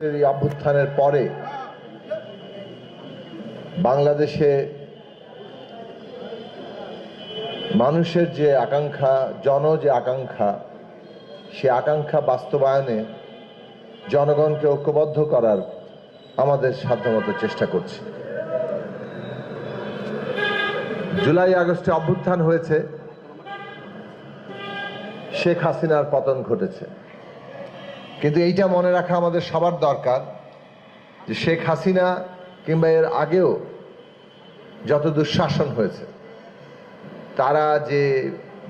এই অভ্যুত্থানের পরে বাংলাদেশে মানুষের যে আকাঙ্ক্ষা, জন যে আকাঙ্ক্ষা, সে আকাঙ্ক্ষা বাস্তবায়নে জনগণকে ঐক্যবদ্ধ করার আমাদের সাধ্যমতো চেষ্টা করছি। জুলাই, আগস্টে অভ্যুত্থান হয়েছে। শেখ হাসিনার পতন ঘটেছে। কিন্তু এইটা মনে রাখা আমাদের সবার দরকার যে শেখ হাসিনা কিংবা এর আগেও যত দুঃশাসন হয়েছে, তারা যে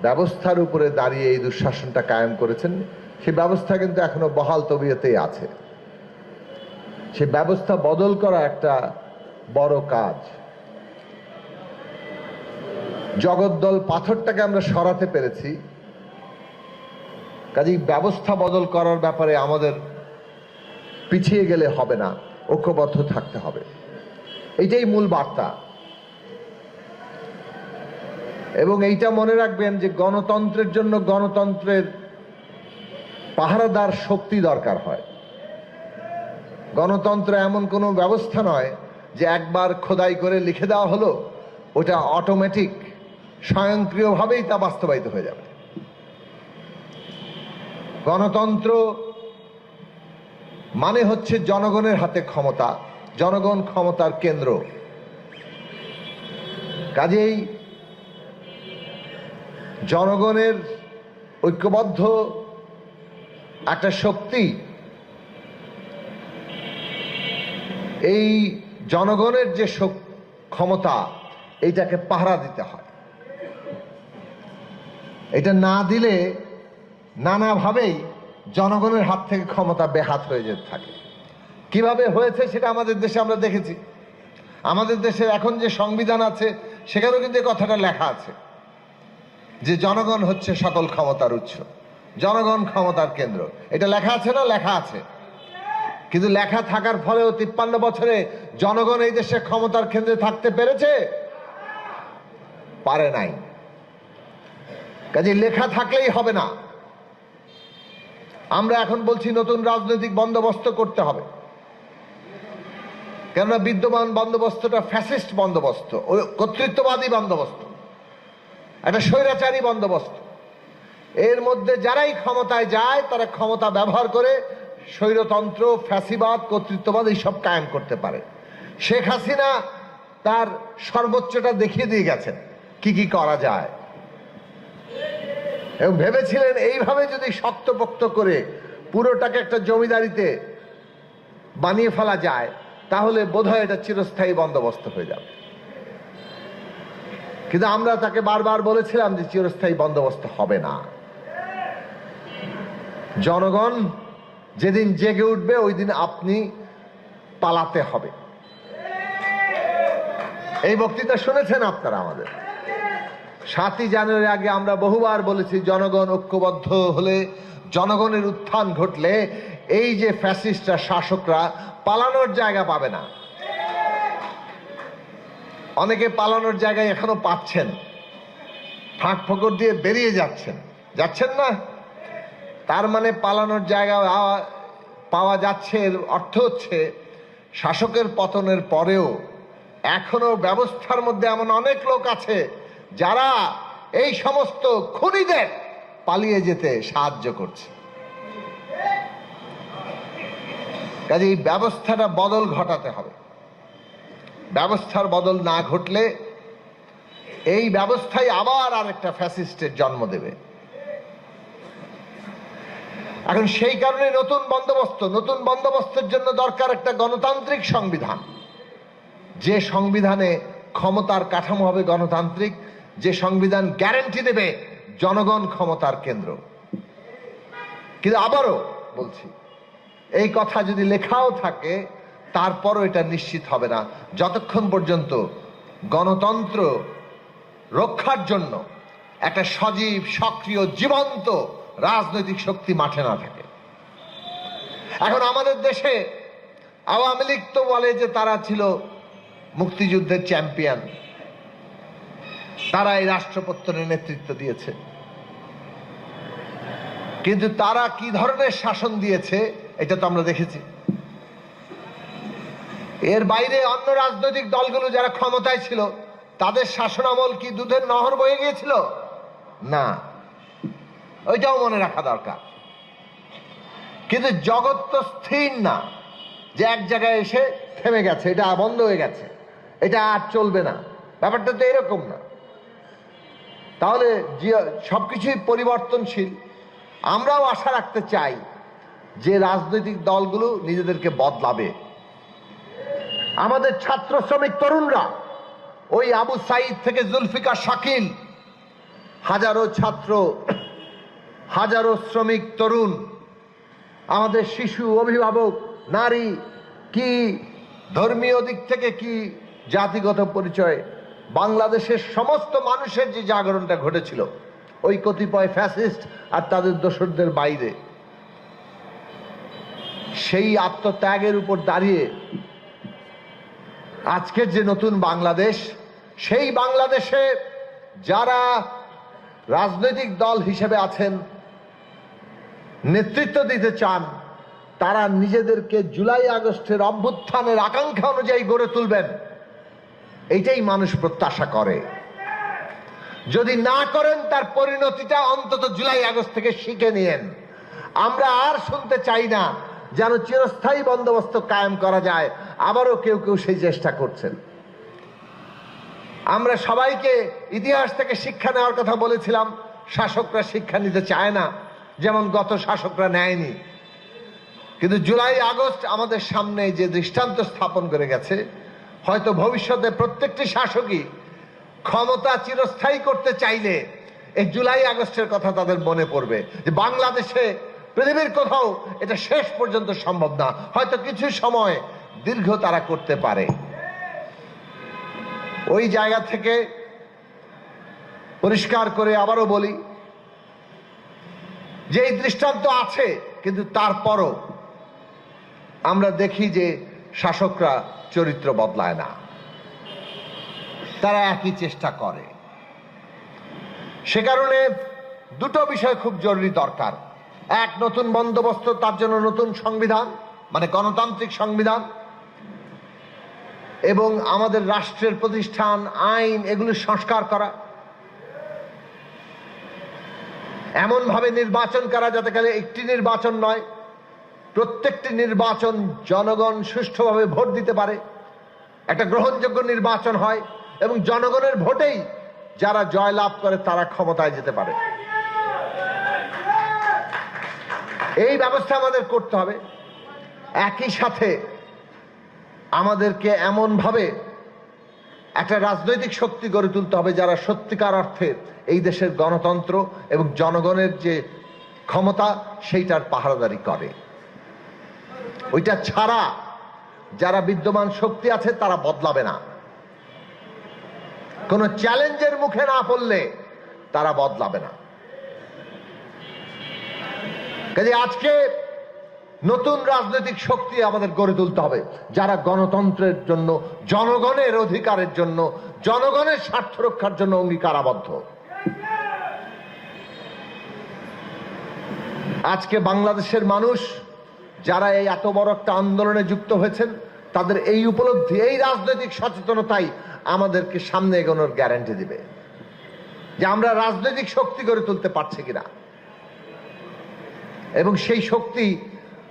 ব্যবস্থার উপরে দাঁড়িয়ে এই দুঃশাসনটা কায়েম করেছেন সেই ব্যবস্থা কিন্তু এখনও বহাল তবিয়তেই আছে। সে ব্যবস্থা বদল করা একটা বড় কাজ। জগদ্দল পাথরটাকে আমরা সরাতে পেরেছি। কাজেই ব্যবস্থা বদল করার ব্যাপারে আমাদের পিছিয়ে গেলে হবে না, ঐক্যবদ্ধ থাকতে হবে। এইটাই মূল বার্তা। এবং এইটা মনে রাখবেন যে গণতন্ত্রের জন্য গণতন্ত্রের পাহারাদার শক্তি দরকার হয়। গণতন্ত্র এমন কোনো ব্যবস্থা নয় যে একবার খোদাই করে লিখে দেওয়া হলো, ওটা অটোমেটিক স্বয়ংক্রিয়ভাবেই তা বাস্তবায়িত হয়ে যাবে। গণতন্ত্র মানে হচ্ছে জনগণের হাতে ক্ষমতা, জনগণ ক্ষমতার কেন্দ্র। কাজেই জনগণের ঐক্যবদ্ধ একটা শক্তি, এই জনগণের যে ক্ষমতা, এইটাকে পাহারা দিতে হয়। এটা না দিলে নানাভাবেই জনগণের হাত থেকে ক্ষমতা বেহাত হয়ে যেতে থাকে। কীভাবে হয়েছে সেটা আমাদের দেশে আমরা দেখেছি। আমাদের দেশের এখন যে সংবিধান আছে, সেখানেও কিন্তু কথাটা লেখা আছে যে জনগণ হচ্ছে সকল ক্ষমতার উৎস, জনগণ ক্ষমতার কেন্দ্র। এটা লেখা আছে না? লেখা আছে। কিন্তু লেখা থাকার ফলেও তিপ্পান্ন বছরে জনগণ এই দেশে ক্ষমতার কেন্দ্রে থাকতে পেরেছে? পারে নাই। কাজে লেখা থাকলেই হবে না। আমরা এখন বলছি নতুন রাজনৈতিক বন্দোবস্ত করতে হবে। কেননা বিদ্যমান বন্দোবস্তটা ফ্যাসিস্ট বন্দোবস্ত কর্তৃত্ববাদী বন্দোবস্ত, একটা স্বৈরাচারী বন্দোবস্ত। এর মধ্যে যারাই ক্ষমতায় যায়, তারা ক্ষমতা ব্যবহার করে স্বৈরতন্ত্র, ফ্যাসিবাদ, কর্তৃত্ববাদ এইসব কায়েম করতে পারে। শেখ হাসিনা তার সর্বোচ্চটা দেখিয়ে দিয়ে গেছেন, কি কি করা যায়। এবং ভেবেছিলেন এইভাবে যদি শক্তপোক্ত করে পুরোটাকে একটা জমিদারিতে বানিয়ে ফেলা যায়, তাহলে বোধহয় এটা চিরস্থায়ী বন্দোবস্ত হয়ে যাবে। কিন্তু আমরা তাকে বারবার বলেছিলাম যে চিরস্থায়ী বন্দোবস্ত হবে না। জনগণ যেদিন জেগে উঠবে, ওই দিন আপনি পালাতে হবে। এই বক্তৃতা শুনেছেন আপনারা আমাদের? সাতই জানুয়ারি আগে আমরা বহুবার বলেছি জনগণ ঐক্যবদ্ধ হলে জনগণের উত্থান ঘটলে এই যে ফ্যাসিস্টরা, শাসকরা পালানোর জায়গা পাবে না। অনেকে পালানোর জায়গায় এখনও পাচ্ছেন। ফাঁক ফকর দিয়ে বেরিয়ে যাচ্ছেন। যাচ্ছেন না? তার মানে পালানোর জায়গা পাওয়া যাচ্ছে, এর অর্থ হচ্ছে শাসকের পতনের পরেও এখনও ব্যবস্থার মধ্যে এমন অনেক লোক আছে যারা এই সমস্ত খুনিদের পালিয়ে যেতে সাহায্য করছে। কাজে এই ব্যবস্থাটা বদল ঘটাতে হবে। ব্যবস্থার বদল না ঘটলে এই ব্যবস্থাই আবার আরেকটা ফ্যাসিস্টের জন্ম দেবে। এখন সেই কারণে নতুন বন্দোবস্ত, নতুন বন্দোবস্তের জন্য দরকার একটা গণতান্ত্রিক সংবিধান। যে সংবিধানে ক্ষমতার কাঠামো হবে গণতান্ত্রিক যে সংবিধান গ্যারান্টি দেবে, জনগণ ক্ষমতার কেন্দ্র। কিন্তু আবারও বলছি, এই কথা যদি লেখাও থাকে, তারপরও এটা নিশ্চিত হবে না। যতক্ষণ পর্যন্ত গণতন্ত্র রক্ষার জন্য একটা সজীব, সক্রিয়, জীবন্ত রাজনৈতিক শক্তি মাঠে না থাকে। এখন আমাদের দেশে আওয়ামী লীগ তো বলে যে তারা ছিল মুক্তিযুদ্ধের চ্যাম্পিয়ন তারা এই রাষ্ট্রপত্তনের নেতৃত্ব দিয়েছে। কিন্তু তারা কি ধরনের শাসন দিয়েছে, এটা তো আমরা দেখেছি। এর বাইরে অন্য রাজনৈতিক দলগুলো যারা ক্ষমতায় ছিল, তাদের শাসনামল কি দুধের নহর বয়ে গিয়েছিল? না। ওইটাও মনে রাখা দরকার। কিন্তু জগৎ তো স্থির না, যে এক জায়গায় এসে থেমে গেছে, এটা বন্ধ হয়ে গেছে, এটা আর চলবে না। ব্যাপারটা তো এরকম না। তাহলে সব কিছুই পরিবর্তনশীল। আমরাও আশা রাখতে চাই যে রাজনৈতিক দলগুলো নিজেদেরকে বদলাবে। আমাদের ছাত্র শ্রমিক তরুণরা, ওই আবু সাইদ থেকে জুলফিকার শাকিল, হাজারো ছাত্র, হাজারো শ্রমিক তরুণ, আমাদের শিশু অভিভাবক, নারী, কি ধর্মীয় দিক থেকে কি জাতিগত পরিচয় বাংলাদেশের সমস্ত মানুষের যে জাগরণটা ঘটেছিল, ওই কতিপয় ফ্যাসিস্ট আর তাদের দোসরদের বাইরে, সেই আত্মত্যাগের উপর দাঁড়িয়ে আজকের যে নতুন বাংলাদেশ, সেই বাংলাদেশে যারা রাজনৈতিক দল হিসেবে আছেন, নেতৃত্ব দিতে চান, তারা নিজেদেরকে জুলাই আগস্টের অভ্যুত্থানের আকাঙ্ক্ষা অনুযায়ী গড়ে তুলবেন। এইটাই মানুষ প্রত্যাশা করে। যদি না করেন, তার পরিণতিটা অন্তত জুলাই আগস্ট থেকে শিখে নিয়েন। আমরা আর শুনতে চাই না যেন চিরস্থায়ী বন্দোবস্ত কায়েম করা যায়। আবারও কেউ কেউ সেই চেষ্টা করছেন। আমরা সবাইকে ইতিহাস থেকে শিক্ষা নেওয়ার কথা বলেছিলাম। শাসকরা শিক্ষা নিতে চায় না, যেমন গত শাসকরা নেয়নি। কিন্তু জুলাই আগস্ট আমাদের সামনে যে দৃষ্টান্ত স্থাপন করে গেছে হয়তো ভবিষ্যতে প্রত্যেকটি শাসকই ক্ষমতা চিরস্থায়ী করতে চাইলে এই জুলাই আগস্টের কথা তাদের মনে পড়বে যে বাংলাদেশে, পৃথিবীর কোথাও এটা শেষ পর্যন্ত সম্ভব না। হয়তো কিছু সময় দীর্ঘ তারা করতে পারে। ওই জায়গা থেকে পরিষ্কার করে আবারও বলি, যে এই দৃষ্টান্ত আছে, কিন্তু তারপরও আমরা দেখি যে শাসকরা চরিত্র বদলায় না। তারা একই চেষ্টা করে। সে কারণে দুটো বিষয় খুব জরুরি দরকার। এক, নতুন বন্দোবস্ত, তার জন্য নতুন সংবিধান মানে গণতান্ত্রিক সংবিধান। এবং আমাদের রাষ্ট্রের প্রতিষ্ঠান, আইন, এগুলো সংস্কার করা। এমনভাবে নির্বাচন করা যাতে গেলে একটি নির্বাচন নয় প্রত্যেকটি নির্বাচন জনগণ সুষ্ঠুভাবে ভোট দিতে পারে। একটা গ্রহণযোগ্য নির্বাচন হয় এবং জনগণের ভোটেই যারা জয়লাভ করে তারা ক্ষমতায় যেতে পারে। এই ব্যবস্থা আমাদের করতে হবে। একই সাথে আমাদেরকে এমনভাবে একটা রাজনৈতিক শক্তি গড়ে তুলতে হবে যারা সত্যিকার অর্থে এই দেশের গণতন্ত্র এবং জনগণের যে ক্ষমতা, সেইটার পাহারাদারি করে। ওইটা ছাড়া যারা বিদ্যমান শক্তি আছে তারা বদলাবে না। কোনো চ্যালেঞ্জের মুখে না পড়লে তারা বদলাবে না। কাজে আজকে নতুন রাজনৈতিক শক্তি আমাদের গড়ে তুলতে হবে, যারা গণতন্ত্রের জন্য, জনগণের অধিকারের জন্য, জনগণের স্বার্থ রক্ষার জন্য অঙ্গীকারাবদ্ধ। আজকে বাংলাদেশের মানুষ যারা এই এত বড় একটা আন্দোলনে যুক্ত হয়েছেন, তাদের এই উপলব্ধি, এই রাজনৈতিক সচেতনতাই আমাদেরকে সামনে এগোনোর গ্যারান্টি দিবে। যে আমরা রাজনৈতিক শক্তি গড়ে তুলতে পারছি কিনা। এবং সেই শক্তি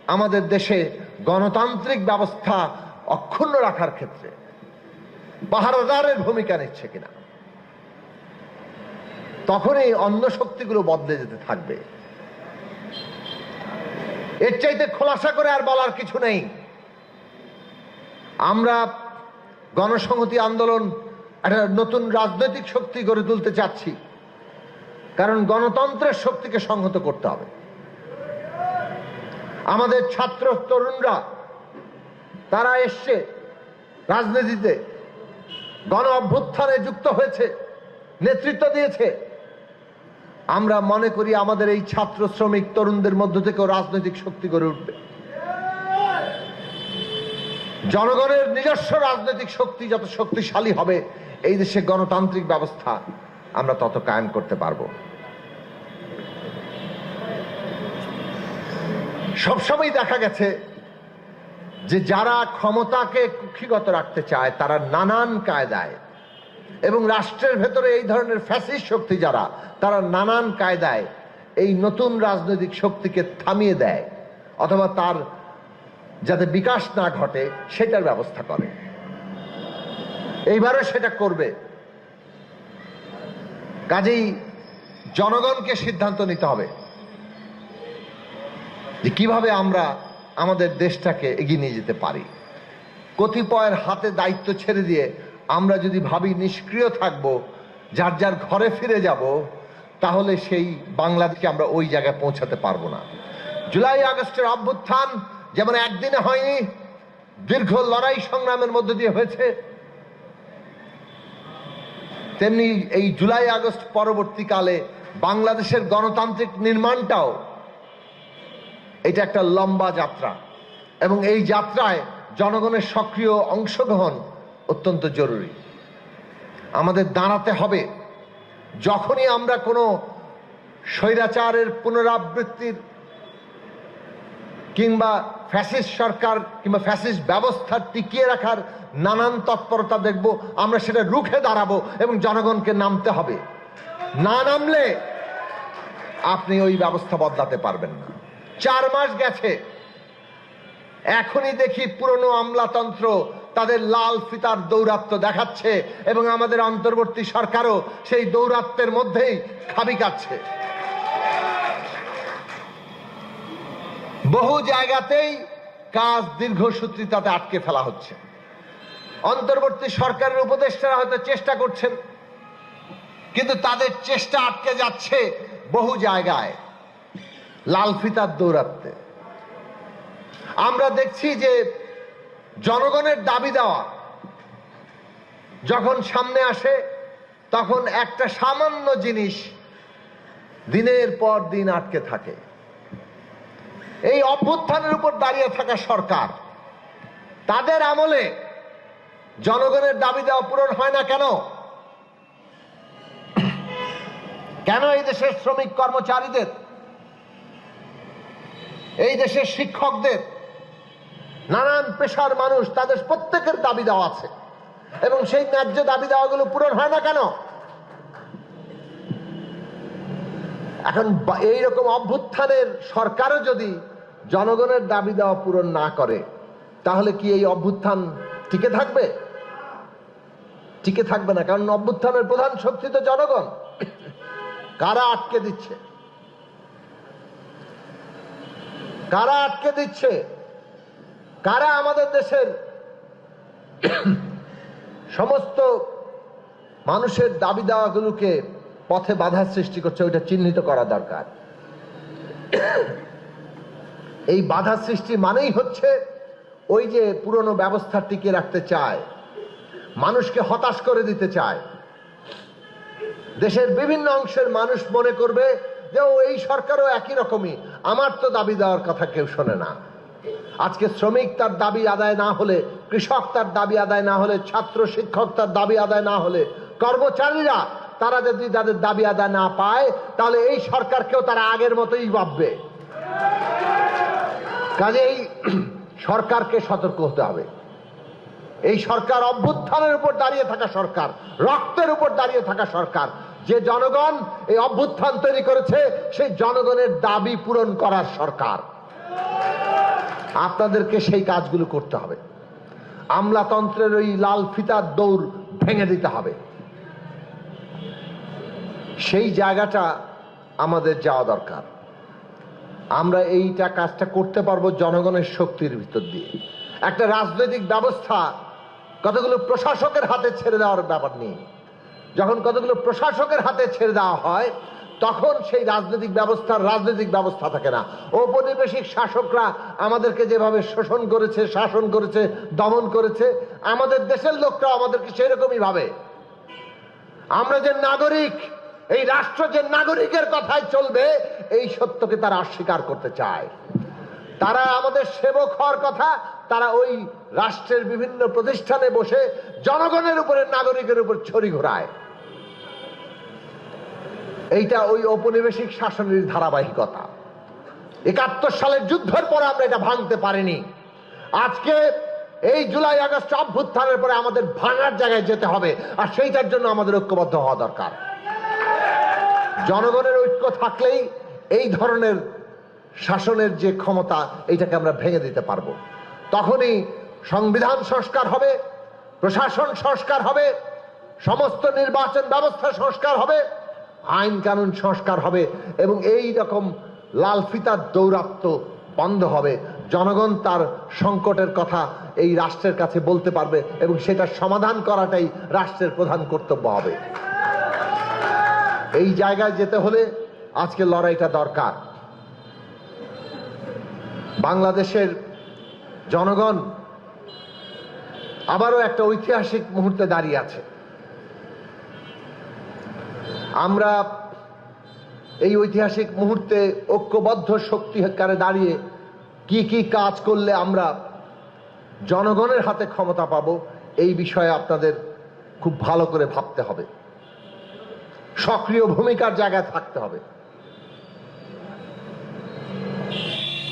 আমাদের দেশে গণতান্ত্রিক ব্যবস্থা অক্ষুণ্ণ রাখার ক্ষেত্রে পাহারাদারের ভূমিকা নিচ্ছে কিনা। তখনই অন্য শক্তিগুলো বদলে যেতে থাকবে। এর চাইতে খোলাসা করে আর বলার কিছু নেই। আমরা গণসংহতি আন্দোলন একটা নতুন রাজনৈতিক শক্তি গড়ে তুলতে চাচ্ছি। কারণ গণতন্ত্রের শক্তিকে সংহত করতে হবে। আমাদের ছাত্র তরুণরা, তারা এসছে রাজনীতিতে, গণ অভ্যুত্থানে যুক্ত হয়েছে, নেতৃত্ব দিয়েছে। আমরা মনে করি আমাদের এই ছাত্র শ্রমিক তরুণদের মধ্য থেকেও রাজনৈতিক শক্তি গড়ে উঠবে। জনগণের নিজস্ব রাজনৈতিক শক্তি যত শক্তিশালী হবে, এই দেশে গণতান্ত্রিক ব্যবস্থা আমরা তত কায়েম করতে পারব। সবসময় দেখা গেছে যে যারা ক্ষমতাকে কুক্ষিগত রাখতে চায়, তারা নানান কায়দায় এবং রাষ্ট্রের ভেতরে এই ধরনের ফ্যাসিস্ট শক্তি যারা, তারা নানান কায়দায় এই নতুন রাজনৈতিক শক্তিকে থামিয়ে দেয় অথবা তার যাতে বিকাশ না ঘটে, সেটার ব্যবস্থা করে। এইবারও সেটা করবে। কাজেই জনগণকে সিদ্ধান্ত নিতে হবে যে কীভাবে আমরা আমাদের দেশটাকে এগিয়ে নিয়ে যেতে পারি। কতিপয়ের হাতে দায়িত্ব ছেড়ে দিয়ে আমরা যদি ভাবি নিষ্ক্রিয় থাকব, যার যার ঘরে ফিরে যাব, তাহলে সেই বাংলাদেশকে আমরা ওই জায়গায় পৌঁছাতে পারব না। জুলাই আগস্টের অভ্যুত্থান যেমন একদিনে হয়নি, দীর্ঘ লড়াই সংগ্রামের মধ্য দিয়ে হয়েছে। তেমনি এই জুলাই আগস্ট পরবর্তীকালে বাংলাদেশের গণতান্ত্রিক নির্মাণটাও এটা একটা লম্বা যাত্রা। এবং এই যাত্রায় জনগণের সক্রিয় অংশগ্রহণ অত্যন্ত জরুরি। আমাদের দাঁড়াতে হবে। যখনই আমরা কোনো স্বৈরাচারের পুনরাবৃত্তির কিংবা ফ্যাসিস্ট সরকার কিংবা ফ্যাসিস্ট ব্যবস্থা টিকিয়ে রাখার নানান তৎপরতা দেখব, আমরা সেটা রুখে দাঁড়াবো এবং জনগণকে নামতে হবে। না নামলে আপনি ওই ব্যবস্থা বদলাতে পারবেন না। চার মাস গেছে। এখনই দেখি পুরনো আমলাতন্ত্র তাদের লাল ফিতার দৌরাত্ম দেখাচ্ছে এবং আমাদের অন্তর্বর্তী সরকারও সেই দৌরাত্মের মধ্যেই খাবি কাটছে বহু জায়গাতেই কাজ দীর্ঘসূত্রিতাতে আটকে ফেলা হচ্ছে। অন্তর্বর্তী সরকারের উপদেষ্টারা হয়তো চেষ্টা করছেন, কিন্তু তাদের চেষ্টা আটকে যাচ্ছে বহু জায়গায় লাল ফিতার দৌরাত্মে আমরা দেখছি যে জনগণের দাবি দেওয়া। যখন সামনে আসে, তখন একটা সামান্য জিনিস দিনের পর দিন আটকে থাকে। এই অভ্যুত্থানের উপর দাঁড়িয়ে থাকা সরকার, তাদের আমলে জনগণের দাবি দেওয়া পূরণ হয় না কেন? কেন এই দেশের শ্রমিক কর্মচারীদের, এই দেশের শিক্ষকদের নানান পেশার মানুষ তাদের প্রত্যেকের দাবি দেওয়া আছে। এবং সেই ন্যায্য দাবি দেওয়াগুলো পূরণ হয় না কেন? এখন বা- এইরকম অভ্যুত্থানের সরকারও যদি জনগণের দাবি দেওয়া পূরণ না করে, তাহলে কি এই অভ্যুত্থান টিকে থাকবে? টিকে থাকবে না, কারণ অভ্যুত্থানের প্রধান শক্তি তো জনগণ। কারা আটকে দিচ্ছে? কারা আটকে দিচ্ছে? কারা আমাদের দেশের সমস্ত মানুষের দাবি দেওয়াগুলোকে পথে বাধার সৃষ্টি করছে, ওইটা চিহ্নিত করা দরকার। এই বাধা সৃষ্টি মানেই হচ্ছে ওই যে পুরনো ব্যবস্থা টিকে রাখতে চায়, মানুষকে হতাশ করে দিতে চায়। দেশের বিভিন্ন অংশের মানুষ মনে করবে যে এই সরকারও একই রকমই। আমার তো দাবি দেওয়ার কথা কেউ শোনে না। আজকে শ্রমিক তার দাবি আদায় না হলে, কৃষক তার দাবি আদায় না হলে, ছাত্র শিক্ষক তার দাবি আদায় না হলে, কর্মচারীরা তারা যদি তাদের দাবি আদায় না পায়, তাহলে এই সরকারকেও তারা আগের মতোই ভাববে। কাজেই সরকারকে সতর্ক হতে হবে। এই সরকার অভ্যুত্থানের উপর দাঁড়িয়ে থাকা সরকার, রক্তের উপর দাঁড়িয়ে থাকা সরকার, যে জনগণ এই অভ্যুত্থান তৈরি করেছে, সেই জনগণের দাবি পূরণ করার সরকার। আপনাদেরকে সেই কাজগুলো করতে হবে। আমলাতন্ত্রের ওই লাল ফিতার দৌড় ভেঙে দিতে হবে। সেই জায়গাটা আমাদের যাওয়া দরকার। আমরা এইটা কাজটা করতে পারব জনগণের শক্তির ভিতর দিয়ে। একটা রাজনৈতিক ব্যবস্থা কতগুলো প্রশাসকের হাতে ছেড়ে দেওয়ার ব্যাপার নেই। যখন কতগুলো প্রশাসকের হাতে ছেড়ে দেওয়া হয় তখন সেই রাজনৈতিক ব্যবস্থার রাজনৈতিক ব্যবস্থা থাকে না। ঔপনিবেশিক শাসকরা আমাদেরকে যেভাবে শোষণ করেছে, শাসন করেছে, দমন করেছে, আমাদের দেশের লোকরা আমাদেরকে সেই রকমই ভাবে। আমরা যে নাগরিক, এই রাষ্ট্র যে নাগরিকের কথায় চলবে, এই সত্যকে তারা অস্বীকার করতে চায়। তারা আমাদের সেবক হওয়ার কথা, তারা ওই রাষ্ট্রের বিভিন্ন প্রতিষ্ঠানে বসে জনগণের উপরে, নাগরিকের উপর ছড়ি ঘোরায়। এইটা ওই ঔপনিবেশিক শাসনের ধারাবাহিকতা। একাত্তর সালের যুদ্ধের পরে আমরা এটা ভাঙতে পারিনি। আজকে এই জুলাই, আগস্ট অভ্যুত্থানের পরে আমাদের ভাঙার জায়গায় যেতে হবে, আর সেইটার জন্য আমাদের ঐক্যবদ্ধ হওয়া দরকার। জনগণের ঐক্য থাকলেই এই ধরনের শাসনের যে ক্ষমতা, এইটাকে আমরা ভেঙে দিতে পারব। তখনই সংবিধান সংস্কার হবে, প্রশাসন সংস্কার হবে, সমস্ত নির্বাচন ব্যবস্থা সংস্কার হবে আইন কানুন সংস্কার হবে এবং এই রকম লাল ফিতার দৌরাত্ম বন্ধ হবে। জনগণ তার সংকটের কথা এই রাষ্ট্রের কাছে বলতে পারবে এবং সেটা সমাধান করাটাই রাষ্ট্রের প্রধান কর্তব্য হবে। এই জায়গায় যেতে হলে আজকে লড়াইটা দরকার। বাংলাদেশের জনগণ আবারও একটা ঐতিহাসিক মুহূর্তে দাঁড়িয়ে আছে। আমরা এই ঐতিহাসিক মুহূর্তে ঐক্যবদ্ধ শক্তিকারে দাঁড়িয়ে কি কি কাজ করলে আমরা জনগণের হাতে ক্ষমতা পাব, এই বিষয়ে আপনাদের খুব ভালো করে ভাবতে হবে। সক্রিয় ভূমিকার জায়গায় থাকতে হবে।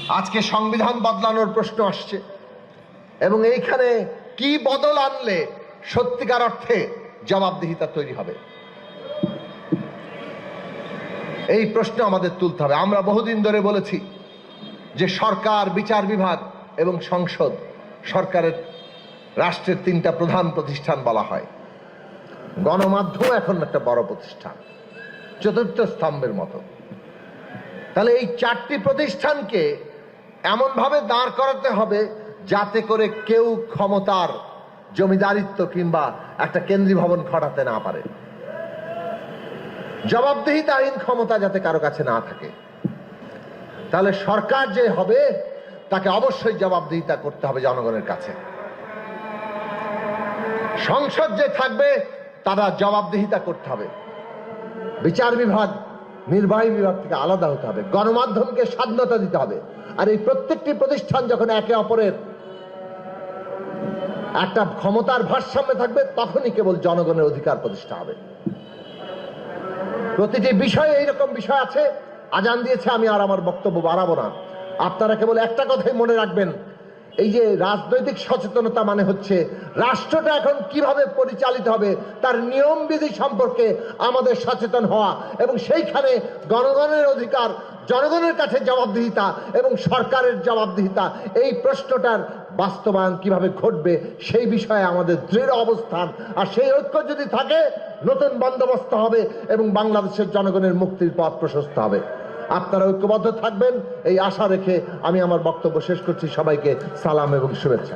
আজকে সংবিধান বদলানোর প্রশ্ন আসছে এবং এইখানে কি বদল আনলে সত্যিকার অর্থে জবাবদিহিতা তৈরি হবে? এই প্রশ্ন আমাদের তুলতে হবে। আমরা বহুদিন ধরে বলেছি যে সরকার, বিচার বিভাগ এবং সংসদ সরকারের রাষ্ট্রের তিনটা প্রধান প্রতিষ্ঠান বলা হয়। গণমাধ্যম এখন একটা বড় প্রতিষ্ঠান, চতুর্থ স্তম্ভের মতো। তাহলে এই চারটি প্রতিষ্ঠানকে এমনভাবে দাঁড় করাতে হবে যাতে করে কেউ ক্ষমতার জমিদারিত্ব কিংবা একটা কেন্দ্রীয় ভবন খটাতে না পারে। জবাবদিহিতাহীন ক্ষমতা যাতে কারও কাছে না থাকে। তাহলে সরকার যে হবে, তাকে অবশ্যই জবাবদিহিতা করতে হবে জনগণের কাছে। সংসদ যে থাকবে, তারা জবাবদিহিতা করতে হবে। বিচার বিভাগ, নির্বাহী বিভাগ থেকে আলাদা হতে হবে। গণমাধ্যমকে স্বাধীনতা দিতে হবে। আর এই প্রত্যেকটি প্রতিষ্ঠান যখন একে অপরের একটা ক্ষমতার ভারসাম্যে থাকবে, তখনই কেবল জনগণের অধিকার প্রতিষ্ঠা হবে। প্রতিটি বিষয়ে এইরকম বিষয় আছে। আজান দিয়েছে, আমি আর আমার বক্তব্য বাড়াবো না। আপনারা কেবল একটা কথাই মনে রাখবেন। এই যে রাজনৈতিক সচেতনতা মানে হচ্ছে, রাষ্ট্রটা এখন কীভাবে পরিচালিত হবে, তার নিয়ম বিধি সম্পর্কে আমাদের সচেতন হওয়া এবং সেইখানে গণগণের অধিকার, জনগণের কাছে জবাবদিহিতা এবং সরকারের জবাবদিহিতা, এই প্রশ্নটার বাস্তবায়ন কীভাবে ঘটবে, সেই বিষয়ে আমাদের দৃঢ় অবস্থান। আর সেই ঐক্য যদি থাকে, নতুন বন্দোবস্ত হবে এবং বাংলাদেশের জনগণের মুক্তির পথ প্রশস্ত হবে। আপনারা ঐক্যবদ্ধ থাকবেন, এই আশা রেখে আমি আমার বক্তব্য শেষ করছি। সবাইকে সালাম এবং শুভেচ্ছা।